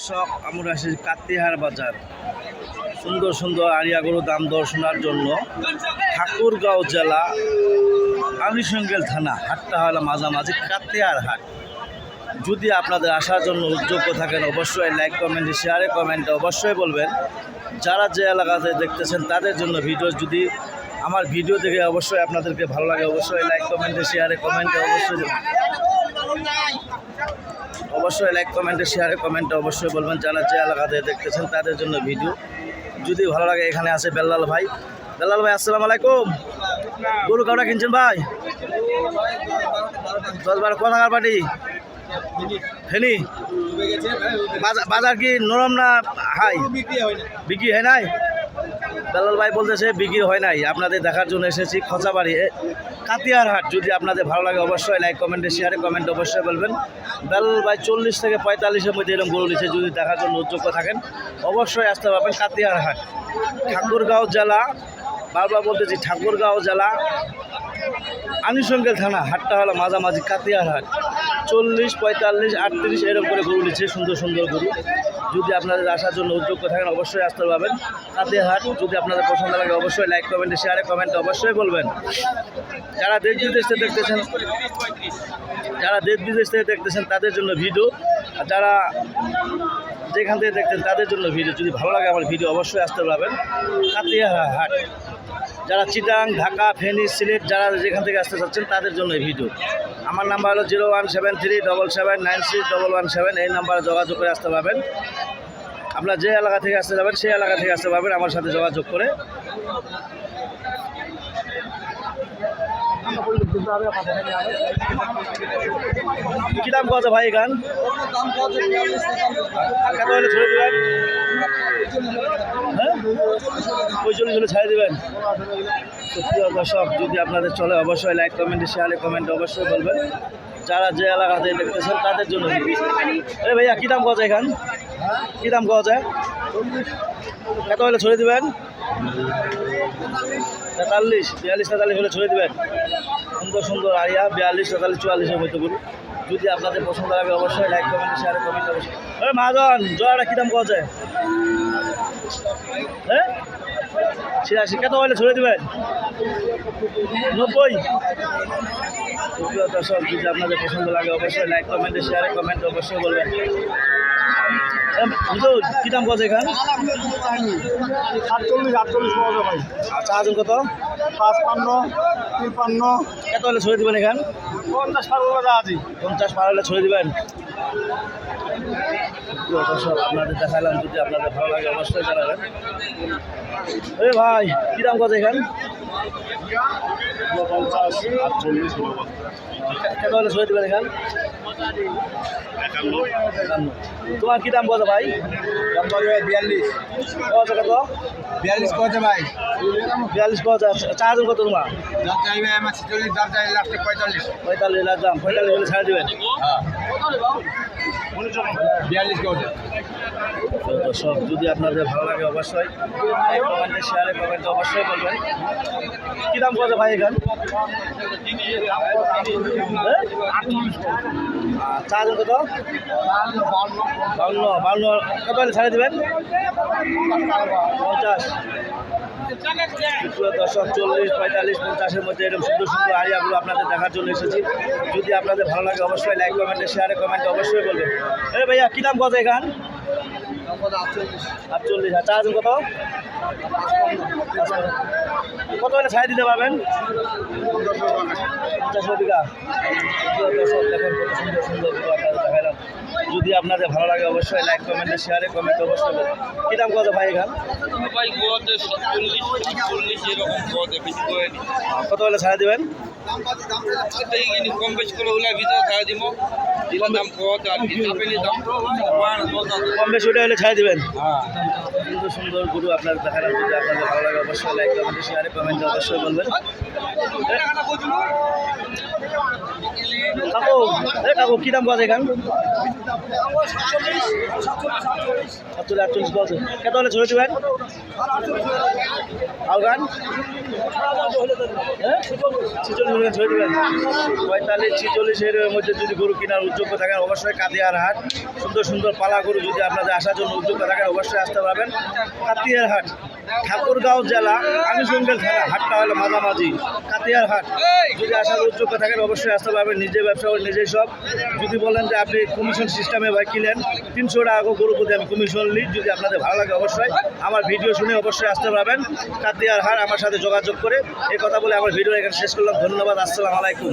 দর্শক, আমরা আসি কাতিহার বাজার। সুন্দর সুন্দর আরিয়া গরু দাম দর্শনার জন্য। ঠাকুরগাঁও জেলা আমিসঙ্গেল থানা, হাটটা হলো মাঝামাঝি কাতিহার হাট। যদি আপনাদের আসার জন্য উদ্যোগ্য থাকেন, অবশ্যই লাইক কমেন্টে শেয়ারে কমেন্টে অবশ্যই বলবেন। যারা যে এলাকাতে দেখতেছেন, তাদের জন্য ভিডিও যদি আমার ভিডিও দেখে অবশ্যই আপনাদেরকে ভালো লাগে, অবশ্যই লাইক কমেন্টে শেয়ারে কমেন্টে অবশ্যই অবশ্যই লাইক কমেন্টে শেয়ারে কমেন্টে অবশ্যই বলবেন। যারা যে এলাকাতে দেখতেছেন, তাদের জন্য ভিডিও যদি ভালো লাগে, এখানে আছে বেল্লাল ভাই। বেল্লাল ভাই, আসসালামু আলাইকুম। গরু কাউটা কিনছেন ভাই? দশ বারো কোথাকার ফেনি। বাজার- বাজার কি নরম না হাই? বিক্রি হয় নাই? বেলাল ভাই বলতেছে বিক্রি হয় নাই। আপনাদের দেখার জন্য এসেছি খচাবাড়ি। কাতিয়ার হাট যদি আপনাদের ভালো লাগে অবশ্যই লাইক কমেন্টে শেয়ারে কমেন্ট অবশ্যই বলবেন। বেলাল ভাই চল্লিশ থেকে পঁয়তাল্লিশের মধ্যে এরকম গরু নিচ্ছে, যদি দেখার জন্য উদ্যোগ্য থাকেন, অবশ্যই আসতে পারবেন কাতিয়ার হাট ঠাকুরগাঁও জেলা, বারবার বলতেছি, ঠাকুরগাঁও জেলা আনুষঙ্গেল থানা, হাটটা হলো মাঝামাঝি কাতিয়ার হাট চল্লিশ, পঁয়তাল্লিশ, আটত্রিশ এরকম করে গরু নিচ্ছে, সুন্দর সুন্দর গরু। যদি আপনাদের আসার জন্য উদ্যোগ্য থাকেন, অবশ্যই আসতে পারবেন। হাট যদি আপনাদের পছন্দ লাগে, অবশ্যই লাইক কমেন্টে শেয়ারে কমেন্টে অবশ্যই বলবেন। যারা দেশ বিদেশ থেকে দেখতেছেন, যারা দেশ বিদেশ থেকে দেখতেছেন, তাদের জন্য ভিডিও আর যারা যেখান থেকে দেখতেন তাদের জন্য ভিডিও যদি ভালো লাগে আমার ভিডিও অবশ্যই আসতে পারবেন। কাতিয়া হাট যারা চিটাং, ঢাকা, ফেনী, সিলেট, যারা যেখান থেকে আসতে চাচ্ছেন, তাদের জন্য এই ভিডিও। আমার নাম্বার হলো zero one seven three double seven nine six double one seven. এই নাম্বারে যোগাযোগ করে আসতে পারবেন। আপনারা যে এলাকা থেকে আসতে যাবেন, সেই এলাকা থেকে আসতে পারবেন আমার সাথে যোগাযোগ করে। কি দাম কত ভাই গান? হ্যাঁ? পঁয়তাল্লিশ হলে ছেড়ে দেবেন। প্রিয় দর্শক, যদি আপনাদের চলে, অবশ্যই লাইক কমেন্টে শেয়ারে কমেন্টে অবশ্যই বলবেন। যারা যে এলাকাতে দেখতেছেন, তাদের জন্য আরে ভাইয়া, কী দাম যায় এখান? কী দাম পাওয়া যায়? হলে ছড়ে দেবেন? তেতাল্লিশ, বিয়াল্লিশ, তেতাল্লিশ হলে ছড়ে দেবেন। সুন্দর সুন্দর আরিয়া, বিয়াল্লিশ, তেতাল্লিশ চুয়াল্লিশের মধ্যে বলুন। যদি আপনাদের পছন্দ লাগে, অবশ্যই লাইক কমেন্ট শেয়ারে কমেন্ট অবশ্যই। ওই মহাজন জয়াটা কী দাম পাওয়া যায়? হ্যাঁ? ছিয়াশি কত হলে ছড়ে দেবেন। নব্বই। দর্শক যদি আপনাদের পছন্দ লাগে অবশ্যই লাইক কমেন্টে শেয়ারে কমেন্ট অবশ্যই বলবেন। হুজুর কী দাম কত এখান? আটচল্লিশ আটচল্লিশ পাওয়া যাবে আচ্ছা আজন কত? পাঁচপান্ন। তিপ্পান্ন। কত হলে ছড়ে দেবেন এখান? পঞ্চাশ ষাট টাকা আছি। পঞ্চাশ পার হলে ছড়ে দেবেন? আপনাদের দেখালাম যদি আপনাদের ভালো লাগে অবশ্যই জানাবেন। এ ভাই কী দাম কত এখান? কত হলে ছড়ে দেবেন এখান। তোমার কী দাম কত ভাই? দাম পড়বে বিয়াল্লিশ। কত কত? বিয়াল্লিশ কত ভাই? বিয়াল্লিশ কত চার হাজার কত তোমার? দাম চাইবে আমার ছেচল্লিশ দাম চাইবে লাস্টে পঁয়তাল্লিশ। পঁয়তাল্লিশ লাখ দাম পঁয়তাল্লিশ হলে ছাড়ে দেবেন। হ্যাঁ। বিয়াল্লিশ কত যদি আপনাদের ভালো লাগে অবশ্যই কমেন্টে শেয়ারে কমেন্টে অবশ্যই বলবেন কী দাম কত ভাই এখান? আর চার্জ কত? বাউন্ন বাউন্ন কত হলে ছাড়ে দেবেন? পঞ্চাশ। দর্শক চল্লিশ পঁয়তাল্লিশ পঞ্চাশের মধ্যে এরকম সুন্দর সুন্দর আরিয়াগুলো আপনাদের দেখার জন্য এসেছি। যদি আপনাদের ভালো লাগে অবশ্যই লাইক কমেন্টে শেয়ারে কমেন্টে অবশ্যই বলবেন। এ ভাইয়া কী দাম কত এখান? আটচল্লিশ। আর চার্জ কত? কত হলে ছাড় দিতে পারবেন? পঞ্চাশ বিঘা। দেখেন কত সুন্দর সুন্দর গরু দেখালাম। যদি আপনাদের ভালো লাগে অবশ্যই লাইক কমেন্টে শেয়ারে কমেন্ট অবশ্যই কী দাম কত ভাই এখান? ভাই গোয়াতে সাতচল্লিশ চল্লিশ এরকম গোয়াতে বেশি করে কত হলে ছাড়া দেবেন? কম বেশি করে ওগুলা ভিতরে খাওয়া দিব। কম বেশি ওটা হলে ছাড় দেবেন। হ্যাঁ। সুন্দর সুন্দর গুরু আপনার দেখালাম যদি আপনাদের ভালো লাগে অবশ্যই লাইক কমেন্ট শেয়ারে কমেন্ট অবশ্যই বলবেন। কাকু এ কাকু, কী দাম যায় এখান? সাতচল্লিশ, আটচল্লিশ বলছে। কত হলে দেবেন হ্যাঁ? ছিচল্লিশ পঁয়তাল্লিশ ছিচল্লিশ এর মধ্যে যদি গরু কেনার উদ্যোগ থাকেন অবশ্যই কাতিয়ার হাট। সুন্দর সুন্দর পালা গরু যদি আপনাদের আসার জন্য উদ্যোগ থাকেন অবশ্যই আসতে পারবেন। কাতিয়ার হাট। ঠাকুরগাঁও জেলা আনুষঙ্গেল থানা, হাটটা হলো মাঝামাঝি, কাতিয়ার হাট। যদি আসার উদ্যোগ থাকেন, অবশ্যই আসতে পারবেন, নিজে ব্যবসা করে নিজেই সব। যদি বলেন যে আপনি কমিশন সিস্টেমে ভাই কিনেন, তিনশো টাকা গরু প্রতি আমি কমিশন নিই, যদি আপনাদের ভালো লাগে অবশ্যই। আমার ভিডিও শুনে অবশ্যই আসতে পারবেন, কাতিয়ার হাট, আমার সাথে যোগাযোগ করে। এই কথা বলে আমার ভিডিও এখানে শেষ করলাম। ধন্যবাদ, আসসালামু আলাইকুম।